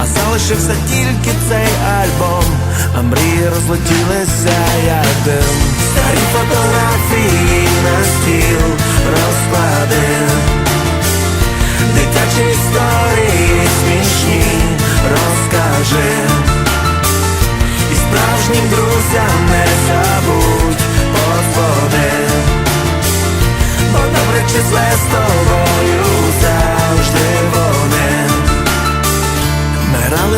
А залишився тільки цей альбом, а мрії розлетілися як дим. Старі фотографії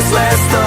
It's last